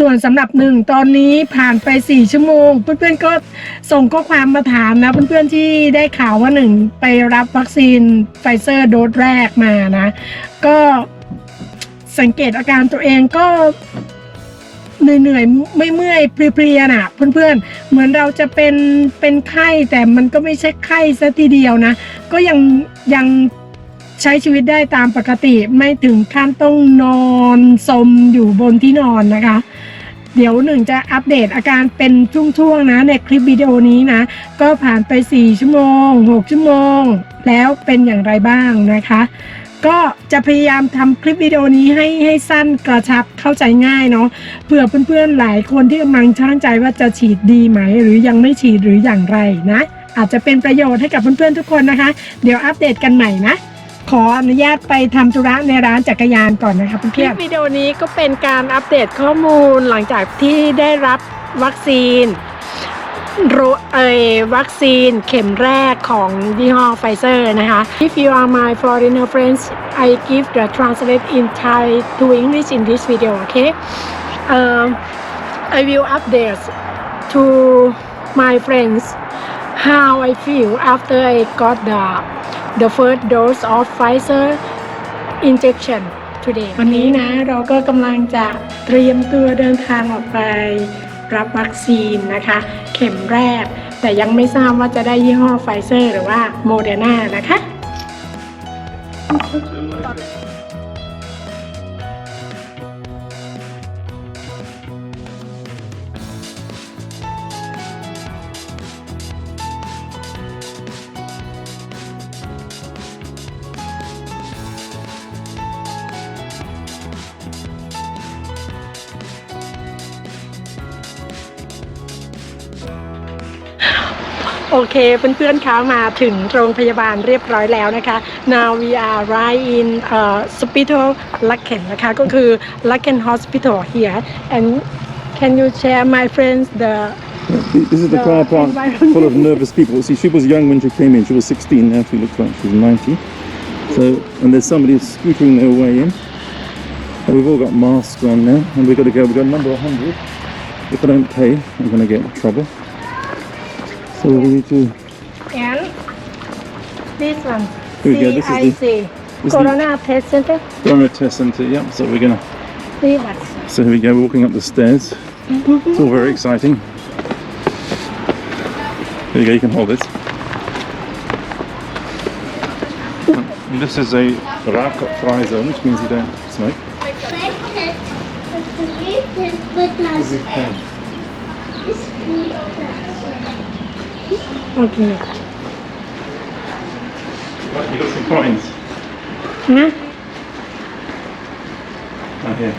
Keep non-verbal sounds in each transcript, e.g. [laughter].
ส่วนสำหรับหนึ่งตอนนี้ผ่านไป 4 ชั่วโมง เพื่อนๆก็ส่งข้อความมาถามนะเพื่อนๆที่ได้ข่าวว่าหนึ่งไปรับวัคซีนไฟเซอร์โดสแรกมานะ ก็สังเกตอาการตัวเองก็เหนื่อยๆไม่เมื่อยเพลียๆน่ะ เพื่อนๆ เหมือนเราจะเป็นเป็นไข้แต่มันก็ไม่ใช่ไข้ซะทีเดียวนะ ก็ยังยังใช้ชีวิตได้ตามปกติไม่ถึงขั้นต้องนอนสมอยู่บนที่นอนนะคะ เดี๋ยวหนึ่งจะอัปเดตอาการเป็นช่วงๆนะในคลิปวิดีโอนี้นะ ก็ผ่านไป 4 ชั่วโมง 6 ชั่วโมง แล้วเป็นอย่างไรบ้างนะคะ ก็จะพยายามทำคลิปวิดีโอนี้ให้ให้สั้นกระชับเข้าใจง่ายเนาะเผื่อเพื่อนๆหลายคนที่กำลังช่างใจว่าจะฉีดดีไหม หรือยังไม่ฉีดหรืออย่างไรนะ อาจจะเป็นประโยชน์ให้กับเพื่อนๆทุกคนนะคะ เดี๋ยวอัปเดตกันใหม่นะ ขออนุญาตไปทำธุระในร้านจักรยานก่อนนะคะเพื่อนๆวิดีโอนี้ก็เป็นการอัปเดตข้อมูลหลังจากที่ได้รับวัคซีนโรเอวัคซีนเข็มแรกของยี่ห้อไฟเซอร์นะคะ If you are my foreigner friends I give the translate in Thai to English in this video okay um, I will update to my friends how I feel after I got the the first dose of Pfizer injection today วันนี้นะเราก็กำลังจะเตรียมตัวเดินทางออกไปรับวัคซีนนะคะ เข็มแรก แต่ยังไม่ทราบว่าจะได้ยี่ห้อไฟเซอร์หรือว่าโมเดอร์นานะคะ โอเคเพื่อนๆคะมาถึงโรงพยาบาลเรียบร้อยแล้วนะคะ now we are right in uh, hospital Laken นะคะ ก็คือ Laken Hospital here and can you share my friends the This is the The car park environment. full of nervous people. See, she was young when she came in. She was 16 now. She looks like she's 90. So, and there's somebody scootering their way in. And we've all got masks on now, and we've got to go. We've got number 100. If I don't pay, I'm going to get in trouble. So we need to. and this one Here we go, this is the- CIC is the- Corona Test Center Go on a test centre. Yep. So we're going to. see So here we go, walking up the stairs. It's all very exciting. There you go, you can hold this. And this is a rauchfrei zone, which means you don't smoke. Okay You got some coins. นะ Right here.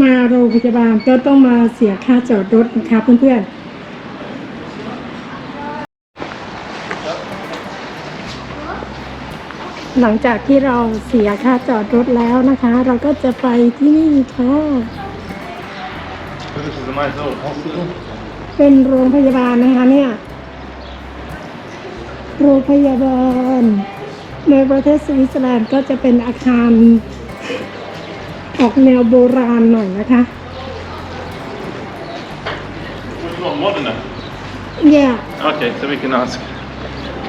มาโรงพยาบาลก็ต้องมาเสียค่าจอดรถนะคะเพื่อนๆหลังจากที่เราเสียค่าจอดรถแล้วนะคะ เราก็จะไปที่นี่ค่ะ So this is a nice old hospital. เป็นโรงพยาบาลนะคะเนี่ย โรงพยาบาล ในประเทศสวิตเซอร์แลนด์ก็จะเป็นอาคาร ออกแนวโบราณหน่อยนะคะ It's not modern enough. yeah Okay, so we can ask.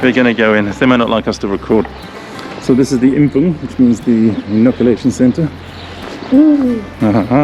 We're going to go in. They might not like us to record. So this is the Impfung, which means the inoculation center. อืม Aha.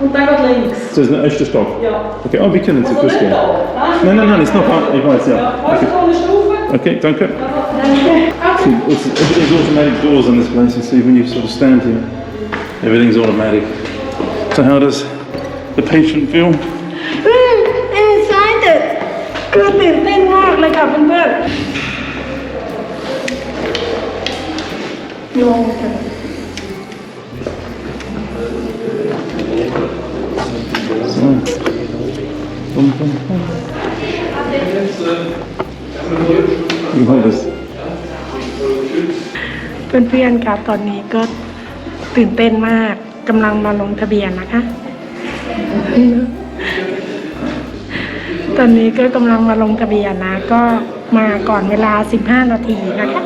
Und dann geht links. So ist ein echter Stock? Ja. Okay, oh, wir können jetzt also. Nein, nein, nein, ist noch. Ich weiß, ja. ja okay. okay, danke. [laughs] Danke. It's, automatic doors in this place, you see, when you sort of stand here, everything's automatic. So how does the patient feel? Mm, excited. คือตื่นเต้นมากเลยค่ะเพื่อนๆงงค่ะ Boom, boom, boom. You hold this. เพื่อนๆครับตอนนี้ก็ตื่นเต้นมากกำลังมาลงทะเบียนนะคะ ตอนนี้ก็กำลังมาลงทะเบียนนะ ก็มาก่อนเวลา 15 นาทีนะคะ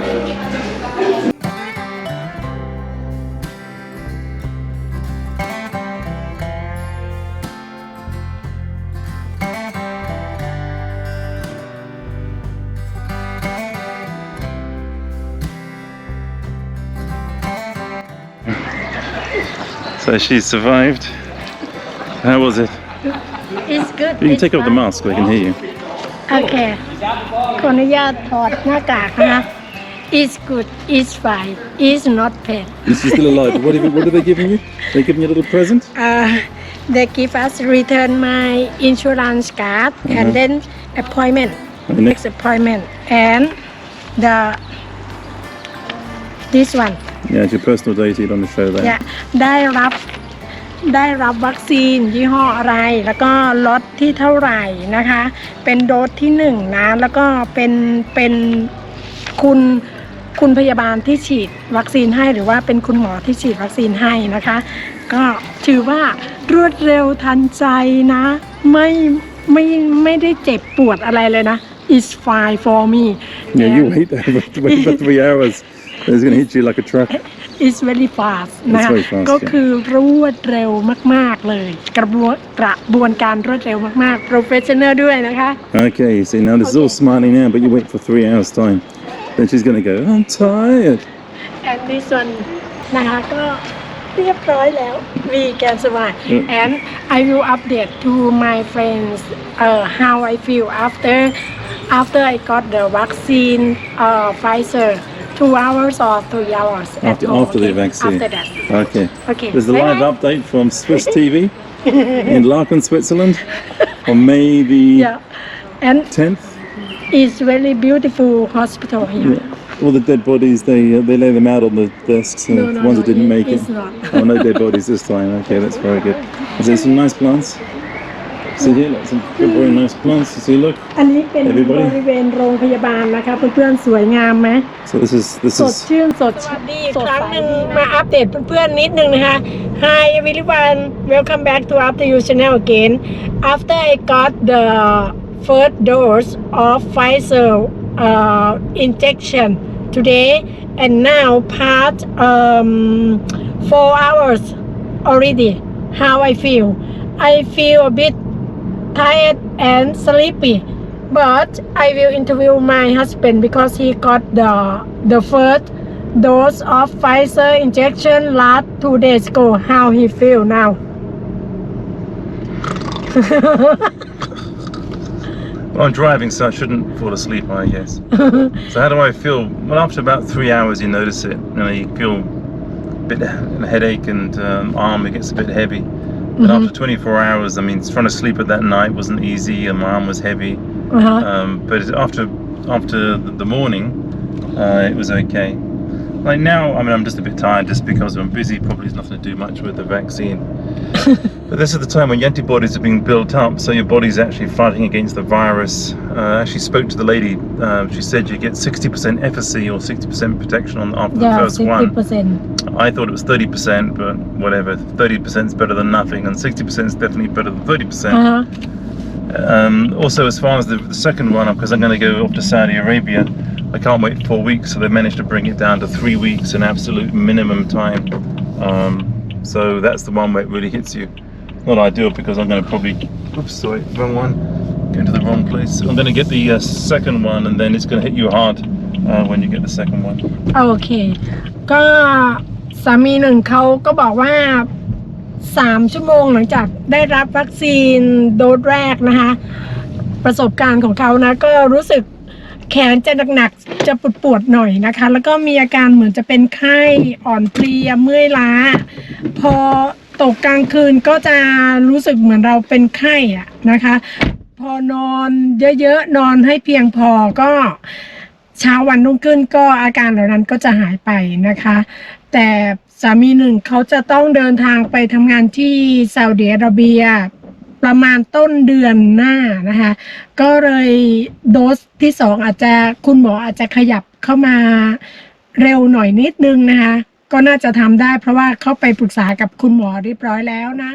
So she survived. How was it? It's good You can take off the mask, they can hear you. โอเค ขออนุญาตถอดหน้ากากนะคะ It's good It's fine It's not pain Is she still alive? What, have you, what are they giving you? They giving you a little present? uh, They give us return my insurance card and Mhm. then appointment And next, next appointment and the this one Yeah, it's your personal data, you don't want to show that. จะได้รับได้รับวัคซีนยี่ห้ออะไร แล้วก็ล็อตที่เท่าไหร่นะคะ เป็นโดสที่หนึ่งนะแล้วก็เป็นเป็นคุณคุณพยาบาลที่ฉีดวัคซีนให้หรือว่าเป็นคุณหมอที่ฉีดวัคซีนให้นะคะ ก็ถือว่ารวดเร็วทันใจนะ ไม่ไม่ไม่ได้เจ็บปวดอะไรเลยนะ it's fine for me Yeah, you wait there for, wait for three hours. It's going to hit you like a truck. is very fast นะคะ very fast, ก็ yeah. คือรวดเร็วมาก ๆ เลย กระบวนกระบวนการรวดเร็วมาก ๆ professional ด้วยนะคะ Okay, you see, now this is all smiling now, but you wait for three hours' time. Then she's going to go, I'm tired. and this one นะคะก็เรียบร้อยแล้ว we can survive อืม and I will update to my friends uh, how I feel after after I got the vaccine uh, Pfizer two hours or three hours After, home, after the vaccine. after that Okay. okay There's a live bye. update from Swiss [laughs] TV in Laeken, Switzerland on May the yeah and 10th. It's really beautiful hospital here. Yeah. All the dead bodies, they uh, they lay them out on the desks, and No, the no, ones no, that didn't it- make it. not. oh, no dead bodies this time. Okay, that's very good. Is there some nice plants? See here, look, some good, very nice plants. You see, look. อันนี้เป็น Everybody? บริเวณโรงพยาบาลนะคะเพื่อนๆสวยงามไหม So this is this สด is ชื่นสดชื่นดีครั้งหนึ่งมาอัปเดตเพื่อนๆนิดนึงนะคะ Hi everyone welcome back to After You channel again after I got the first dose of Pfizer uh, injection today and now past um, four hours already how I feel I feel a bit tired and sleepy but I will interview my husband because he got the the first dose of Pfizer injection last two days ago how he feel now [laughs] Well, I'm driving, so I shouldn't fall asleep, I guess. [laughs] so how do I feel? Well, after about three hours, you notice it. You know, you feel a bit of a headache and um, arm it gets a bit heavy. But after 24 hours, I mean, trying to sleep at that night wasn't easy, and my arm was heavy. uh-huh. Um, but after after the the morning, uh, it was okay. Like now, I mean, I'm just a bit tired just because I'm busy. Probably has nothing to do much with the vaccine. [laughs] but this is the time when your antibodies are being built up, so your body's actually fighting against the virus. Uh, I actually spoke to the lady. Uh, she said you get 60% efficacy or 60% protection on after the yeah first 60 one. percent I thought it was 30%, but whatever. 30% is better than nothing, and 60% is definitely better than 30%. uh-huh. Um, also, as far as the, the second one, because I'm going to go off to Saudi Arabia, I can't wait four weeks, so they managed to bring it down to three weeks, an absolute minimum time. Um, so that's the one where it really hits you. Not ideal because I'm going to probably, oops, sorry, wrong one, going to the wrong place. I'm going to get the uh, second one, and then it's going to hit you hard uh, when you get the second one. โอเค ก็สามีหนึ่งเขาก็บอกว่าสามชั่วโมงหลังจากได้รับวัคซีนโดสแรกนะคะ ประสบการณ์ของเขานะ ก็รู้สึก แขนจะหนักๆจะปวดๆหน่อยนะคะ แล้วก็มีอาการเหมือนจะเป็นไข้อ่อนเพลียเมื่อยล้า พอตกกลางคืนก็จะรู้สึกเหมือนเราเป็นไข้อะนะคะ พอนอนเยอะๆนอนให้เพียงพอก็เช้าวันรุ่งขึ้นก็อาการเหล่านั้นก็จะหายไปนะคะ แต่สามีหนึ่งเขาจะต้องเดินทางไปทำงานที่ซาอุดิอาระเบีย ประมาณต้นเดือนหน้านะคะ ก็เลยโดสที่สองอาจจะคุณหมออาจจะขยับเข้ามาเร็วหน่อยนิดนึงนะคะ ก็น่าจะทำได้เพราะว่าเข้าไปปรึกษากับคุณหมอเรียบร้อยแล้วนะ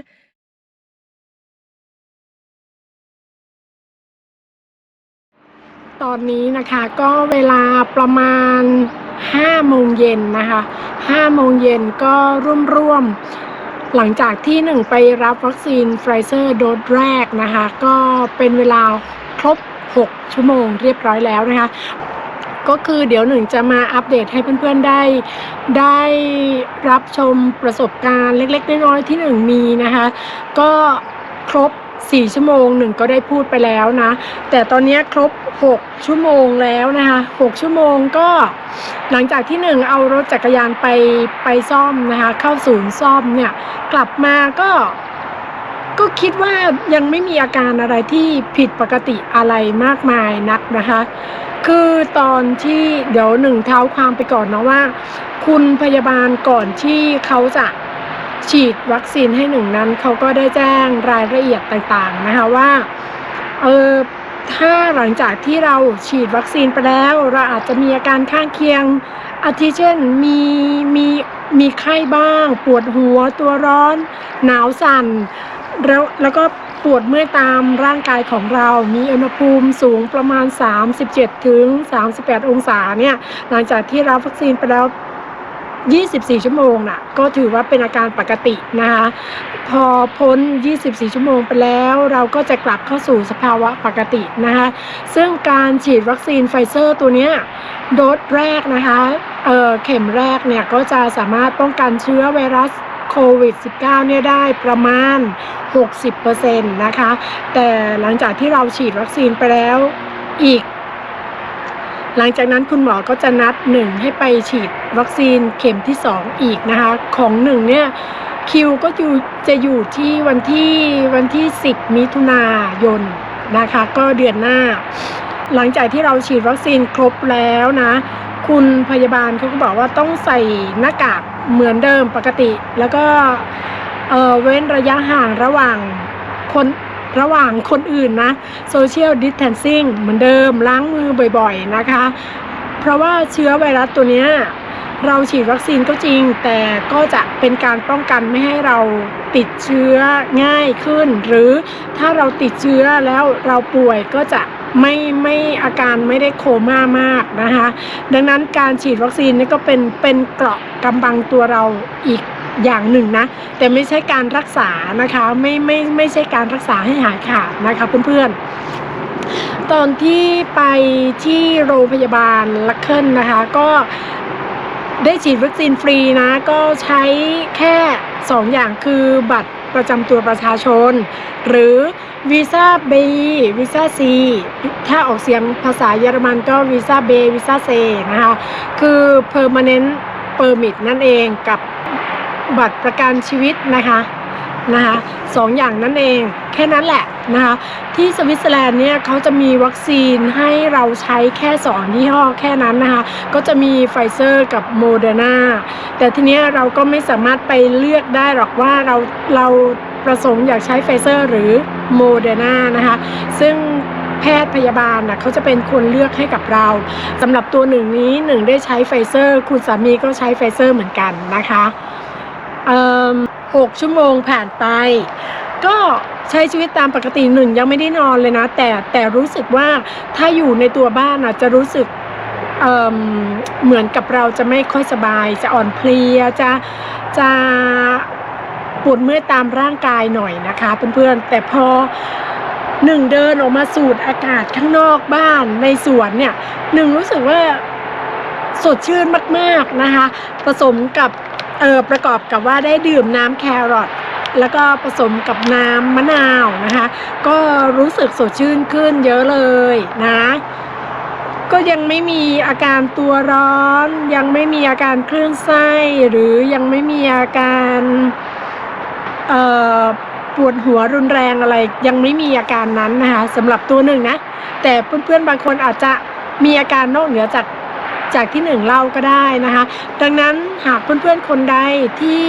ตอนนี้นะคะก็เวลาประมาณ5โมงเย็นนะคะ5โมงเย็นก็ร่วมๆ หลังจากที่หนึ่งไปรับวัคซีนไฟเซอร์โดสแรกนะคะ ก็เป็นเวลาครบ 6 ชั่วโมงเรียบร้อยแล้วนะคะ ก็คือเดี๋ยวหนึ่งจะมาอัปเดตให้เพื่อนๆได้ ได้รับชมประสบการณ์เล็กๆน้อยๆที่หนึ่งมีนะคะ ก็ครบ 4 ชั่วโมงหนึ่งก็ได้พูดไปแล้วนะ แต่ตอนนี้ครบ 6 ชั่วโมงแล้วนะคะ6ชั่วโมงก็หลังจากที่หนึ่งเอารถจักรยานไปไปซ่อมนะคะ เข้าศูนย์ซ่อมเนี่ย กลับมาก็ก็คิดว่ายังไม่มีอาการอะไรที่ผิดปกติอะไรมากมายนักนะคะ คือตอนที่เดี๋ยวหนึ่งเท้าความไปก่อนนะว่า คุณพยาบาลก่อนที่เขาจะ ฉีดวัคซีนให้หนึ่งนั้นเขาก็ได้แจ้งรายละเอียดต่างๆนะคะว่าเออถ้าหลังจากที่เราฉีดวัคซีนไปแล้ว เราอาจจะมีอาการข้างเคียงอาทิเช่นมีมีมีไข้บ้าง ปวดหัวตัวร้อน หนาวสั่น แล้วแล้วก็ปวดเมื่อยตามร่างกายของเรา มีอุณหภูมิสูงประมาณ 37ถึง38 องศาเนี่ยหลังจากที่รับวัคซีนไปแล้ว 24 ชั่วโมงน่ะก็ถือว่าเป็นอาการปกตินะคะพอพ้น 24 ชั่วโมงไปแล้วเราก็จะกลับเข้าสู่สภาวะปกตินะคะซึ่งการฉีดวัคซีนไฟเซอร์ตัวเนี้ยโดสแรกนะคะเออเข็มแรกเนี่ยก็จะสามารถป้องกันเชื้อไวรัสโควิด -19 เนี่ยได้ประมาณ 60%นะคะ แต่หลังจากที่เราฉีดวัคซีนไปแล้วอีก หลังจากนั้นคุณหมอก็จะนัดหนึ่งให้ไปฉีดวัคซีนเข็มที่2อีกนะคะ ของหนึ่งเนี่ยคิวก็อยู่จะอยู่ที่วันที่วันที่ 10 มิถุนายนนะคะ ก็เดือนหน้า หลังจากที่เราฉีดวัคซีนครบแล้วนะ คุณพยาบาลเขาก็บอกว่าต้องใส่หน้ากากเหมือนเดิมปกติ แล้วก็เเว้นระยะห่างระหว่างคน ระหว่างคนอื่นนะโซเชียลดิสแทนซิ่งเหมือนเดิมล้างมือบ่อยๆนะคะ เพราะว่าเชื้อไวรัสตัวนี้เราฉีดวัคซีนก็จริง แต่ก็จะเป็นการป้องกันไม่ให้เราติดเชื้อง่ายขึ้น หรือถ้าเราติดเชื้อแล้วเราป่วยก็จะไม่ไม่อาการไม่ได้โคม่ามากนะคะ ดังนั้นการฉีดวัคซีนนี่ก็เป็นเป็นเกราะกำบังตัวเราอีก อย่างหนึ่งนะ แต่ไม่ใช่การรักษานะคะไม่ไม่ไม่ใช่การรักษาให้หายขาดนะคะเพื่อนๆ ตอนที่ไปที่โรงพยาบาลลักเคิลนะคะ ก็ได้ฉีดวัคซีนฟรีนะ ก็ใช้แค่2ออย่างคือบัตรประจำตัวประชาชน หรือวีซ่า B วีซ่า C ถ้าออกเสียงภาษาเยอรมันก็วีซ่า B วีซ่า C นะคะ คือ permanent permit นั่นเองกับ บัตรประกันชีวิตนะคะนะคะสองอย่างนั่นเองแค่นั้นแหละนะคะที่สวิตเซอร์แลนด์เนี่ยเขาจะมีวัคซีนให้เราใช้แค่สองยี่ห้อแค่นั้นนะคะก็จะมีไฟเซอร์กับโมเดอร์นาแต่ทีเนี้ยเราก็ไม่สามารถไปเลือกได้หรอกว่าเราเราประสงค์อยากใช้ไฟเซอร์หรือโมเดอร์นานะคะซึ่งแพทย์พยาบาลนะเขาจะเป็นคนเลือกให้กับเราสำหรับตัวหนึ่งนี้หนึ่งได้ใช้ไฟเซอร์ คุณสามีก็ใช้ไฟเซอร์เหมือนกันนะคะ หกชั่วโมงผ่านไป ก็ใช้ชีวิตตามปกติหนึ่งยังไม่ได้นอนเลยนะ แต่แต่รู้สึกว่าถ้าอยู่ในตัวบ้านอะจะรู้สึกเเหมือนกับเราจะไม่ค่อยสบาย จะอ่อนเพลียจะจะปวดเมื่อยตามร่างกายหน่อยนะคะเพื่อนๆแต่พอหนึ่งเดินออกมาสูดอากาศข้างนอกบ้านในสวนเนี่ยหนึ่งรู้สึกว่าสดชื่นมากๆนะคะ ผสมกับ เออประกอบกับว่าได้ดื่มน้ำแครอทแล้วก็ผสมกับน้ำมะนาวนะคะ ก็รู้สึกสดชื่นขึ้นเยอะเลยนะ ก็ยังไม่มีอาการตัวร้อน ยังไม่มีอาการคลื่นไส้ หรือยังไม่มีอาการเอ่อปวดหัวรุนแรงอะไร ยังไม่มีอาการนั้นนะคะสำหรับตัวหนึ่งนะ แต่เพื่อนๆบางคนอาจจะมีอาการนอกเหนือจาก จากที่หนึ่งเล่าก็ได้นะคะ ดังนั้นหากเพื่อนๆคนใดที่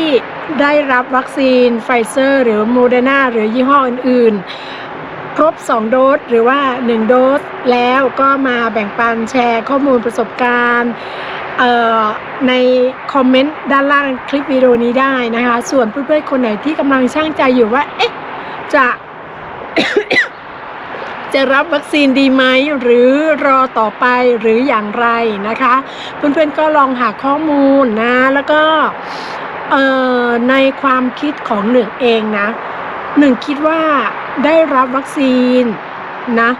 ได้รับวัคซีนไฟเซอร์ หรือโมเดอร์นาหรือยี่ห้ออื่นๆ ครบ 2 โดสหรือว่า 1 โดสแล้วก็มาแบ่งปันแชร์ข้อมูลประสบการณ์ในคอมเมนต์ด้านล่างคลิปวิดีโอนี้ได้นะคะ ส่วนเพื่อนๆคนไหนที่กำลังช่างใจอยู่ว่า เอ๊ะ จะ จะรับวัคซีนดีไหมหรือรอต่อไปหรืออย่างไรนะคะ เพื่อนๆก็ลองหาข้อมูลนะ แล้วก็ในความคิดของหนึ่งเองนะหนึ่งคิดว่าได้รับวัคซีนนะ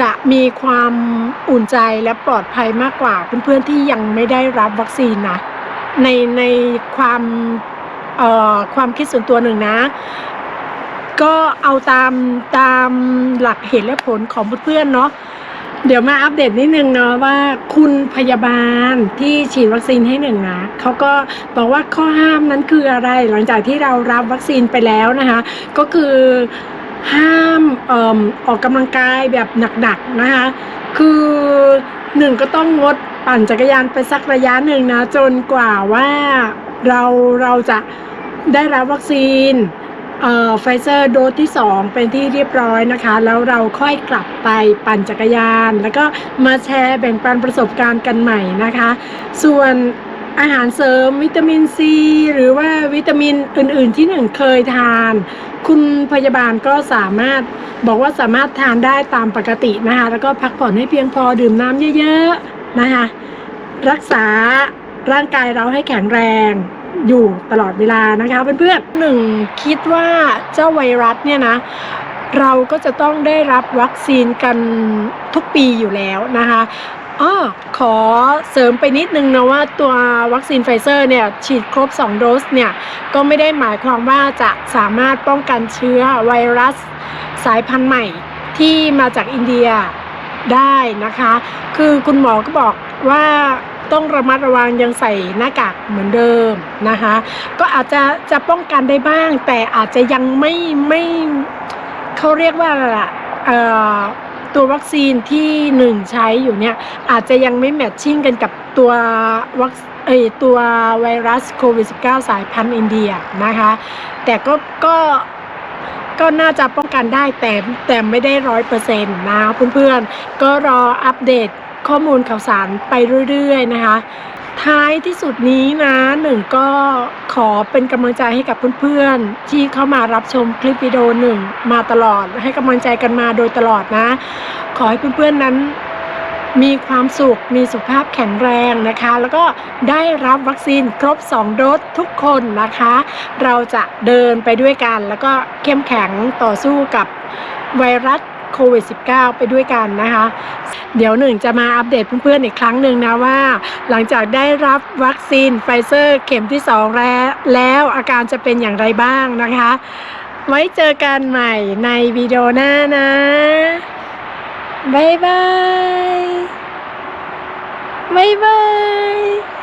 จะมีความอุ่นใจและปลอดภัยมากกว่าเพื่อนๆที่ยังไม่ได้รับวัคซีนนะในในความความคิดส่วนตัวหนึ่งนะ ก็เอาตามตามหลักเหตุและผลของเพื่อนๆเนาะเดี๋ยวมาอัปเดตนิดนึงเนาะว่าคุณพยาบาลที่ฉีดวัคซีนให้หนึ่งนะเขาก็บอกว่าข้อห้ามนั้นคืออะไร หลังจากที่เรารับวัคซีนไปแล้วนะคะ ก็คือห้ามอออกกำลังกายแบบหนักๆนะคะ คือหนึ่งก็ต้องงดปั่นจักรยานไปสักระยะหนึ่งนะ จนกว่าว่าเราเราจะได้รับวัคซีน ไฟเซอร์โดสที่ 2 เป็นที่เรียบร้อยนะคะ แล้วเราค่อยกลับไปปั่นจักรยาน แล้วก็มาแชร์แบ่งปันประสบการณ์กันใหม่นะคะ ส่วนอาหารเสริมวิตามินซีหรือว่าวิตามินอื่น ๆ ที่หนึ่งเคยทาน คุณพยาบาลก็สามารถบอกว่าสามารถทานได้ตามปกตินะคะ แล้วก็พักผ่อนให้เพียงพอดื่มน้ำเยอะ ๆ นะคะ รักษาร่างกายเราให้แข็งแรง อยู่ตลอดเวลานะคะเพื่อนๆหนึ่งคิดว่าเจ้าไวรัสเนี่ยนะเราก็จะต้องได้รับวัคซีนกันทุกปีอยู่แล้วนะคะอ้อขอเสริมไปนิดนึงนะว่าตัววัคซีนไฟเซอร์เนี่ยฉีดครบ 2 โดสเนี่ยก็ไม่ได้หมายความว่าจะสามารถป้องกันเชื้อไวรัสสายพันธุ์ใหม่ที่มาจากอินเดียได้นะคะ คือคุณหมอก็บอกว่า ต้องระมัดระวังยังใส่หน้ากากเหมือนเดิมนะคะ ก็อาจจะจะป้องกันได้บ้าง แต่อาจจะยังไม่ไม่เขาเรียกว่าอะไรตัววัคซีนที่หนึ่งใช้อยู่เนี่ยอาจจะยังไม่แมทชิ่งกันกับตัววัคเอตัวไวรัสโควิด -19 สายพันธุ์อินเดียนะคะ แต่ก็ก็ก็น่าจะป้องกันได้แต่แต่ไม่ได้ร้อยเปอร์เซ็นต์นะเพื่อนๆ ก็รออัปเดต ข้อมูลข่าวสารไปเรื่อยๆนะคะ ท้ายที่สุดนี้นะหนึ่งก็ขอเป็นกำลังใจให้กับเพื่อนๆ ที่เข้ามารับชมคลิปวิดีโอหนึ่งมาตลอดให้กำลังใจกันมาโดยตลอดนะ ขอให้เพื่อนๆนั้นมีความสุข มีสุขภาพแข็งแรงนะคะ แล้วก็ได้รับวัคซีนครบ 2 โดสทุกคนนะคะ เราจะเดินไปด้วยกัน แล้วก็เข้มแข็งต่อสู้กับไวรัส โควิด -19 ไปด้วยกันนะคะ เดี๋ยวหนึ่งจะมาอัปเดตเพื่อนๆอีกครั้งหนึ่งนะว่า หลังจากได้รับวัคซีนไฟเซอร์เข็มที่ 2 แล้วแล้วอาการจะเป็นอย่างไรบ้างนะคะ ไว้เจอกันใหม่ในวิดีโอหน้านะบ๊ายบายบ๊ายบาย